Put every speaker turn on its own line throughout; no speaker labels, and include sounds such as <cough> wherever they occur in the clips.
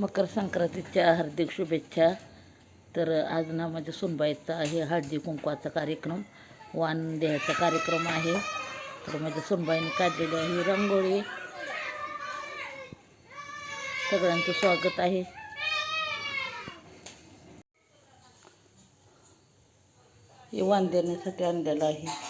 मकर संक्रांतीच्या हार्दिक शुभेच्छा. तर आज ना माझ्या सुनबाईचा आहे हळदी कुंकवाचा कार्यक्रम. वाण द्यायचा कार्यक्रम आहे. तर माझ्या सुनबाईने काढलेली आहे रंगोळी रांगोळी. सगळ्यांचं स्वागत आहे. हे वाण देण्यासाठी आणलेलं आहे.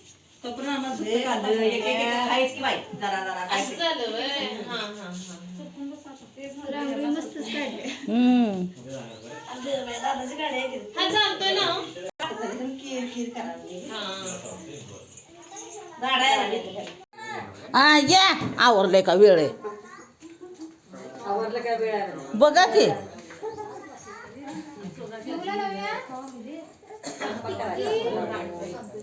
की
वीस असं झालं व्हय. हा हा हा.
हम्म.
हा चालतोय ना. हो? हा
हा या. आवरलंय का वेळ आहे? बघा की.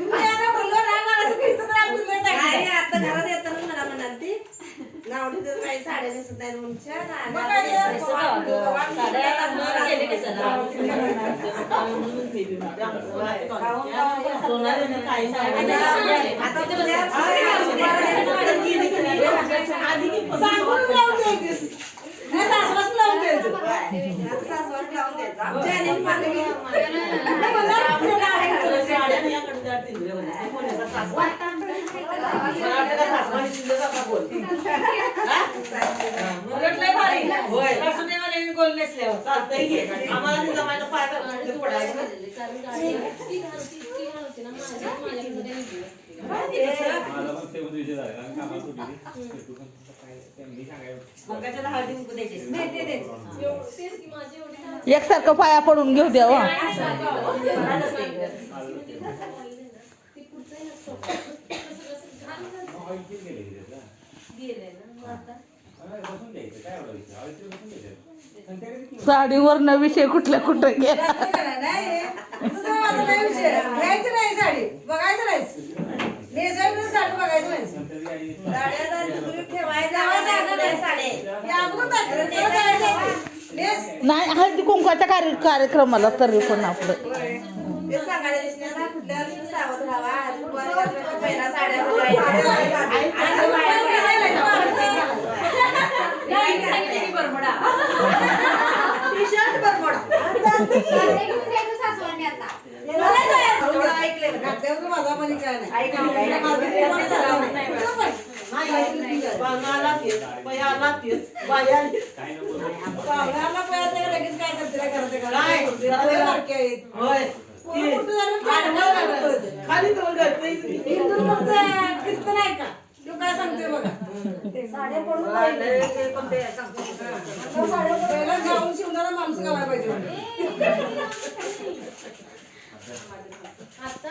असं फिरतं तर आम्ही तुला
नाही,
टाकलं.
आता घरात येताना मला म्हणालती नावडी तर काही साड्या नेसत नाही म्हणून
मग काय ते?
आता
एकसारखं पाया पडून घेऊ द्या हो.
साडीवर न
विषय कुठल्या कुठं गेला
नाही, घ्यायचं नाही साडी बघायचं नाही नेसायचं साडी बघायचं नाही
साड्या ठेवायचं. नाही
हळदी कुंकवाच्या कार्य कार्यक्रमाला तरी पण आपलं
ते सांगायला दिसणार ना, कुठल्या वर्षी सावध राहावा. गुरुवारी पहिला साड्या बघायच्या. आणि बाहेर
नाही, सांगितलं की बरमडा.
T-shirt Bermuda.
मला जायचं.
एवढं ऐकलंय बघा.
घातल्यावर तर माझा पण काय नाही.
तेच, पयाला तेच,
नाही, लगेच काय पोरं बारकी आहेत. पोरं मोठं झालं की आडवं लागलं. इंदूरचं कीर्तन आहे का? तो काय सांगतोय बघा. पहिला गाऊन शिवणारा माणूस घालायला पाहिजे.
आता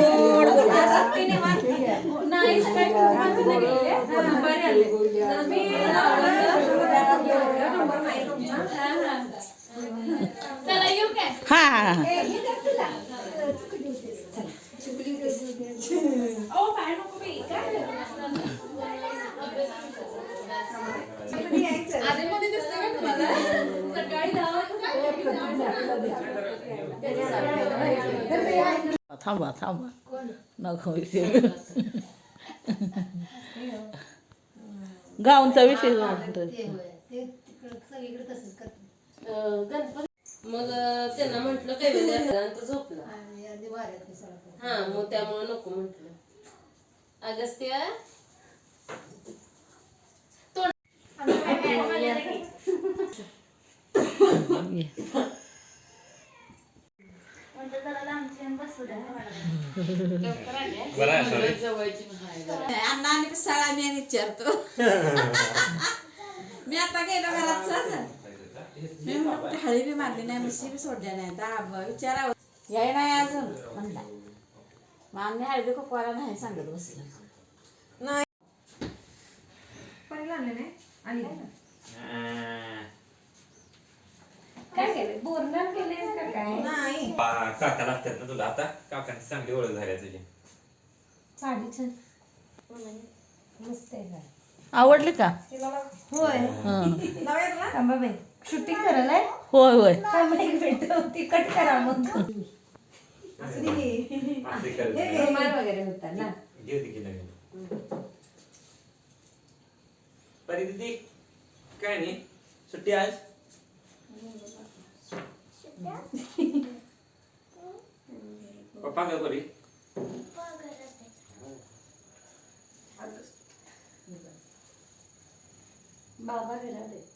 अगस्तीने आली, अगस्तीने
पाया बिया पण नको पाया बिया नको बाई
चला येऊ काय
हा हा हा
आधीमध्ये दिसतं का तुम्हाला सकाळी दहा वाजता
थांबा थांबा. नको विषय गाऊनचा विषय
मग त्यांना म्हटलं काय वेळ आणि तो झोपला हा मग त्यामुळे नको म्हटलं. अगस्त्या? <laughs>
अण्णा आणि पिसाळा मी आणि विचारतो. मी आता गेलो घरात सहज मी म्हणलं, हळी बी मारली नाही म्हशी बी सोडल्या नाही. तर विचारावं. याय नाही अजून म्हणला. मग आम्ही हळदी कोकवाला नाही सांगत बसलो. नाही.
पा- काका लागतात ना तुला. आता काकांची चांगली ओळख झाली आहे तुझी.
आवडली का?
होय.
हं.
शूटिंग करायला आहे?
होय होय.
थांबा एक मिनिट. ती कट करा मग.
असं करत नाही.
रुमाल वगैरे होता ना.
घे होती की नवीन परी दीदी. काय नाही. सुट्टी आज? पप्पा काय परी
बाबा घरात आहे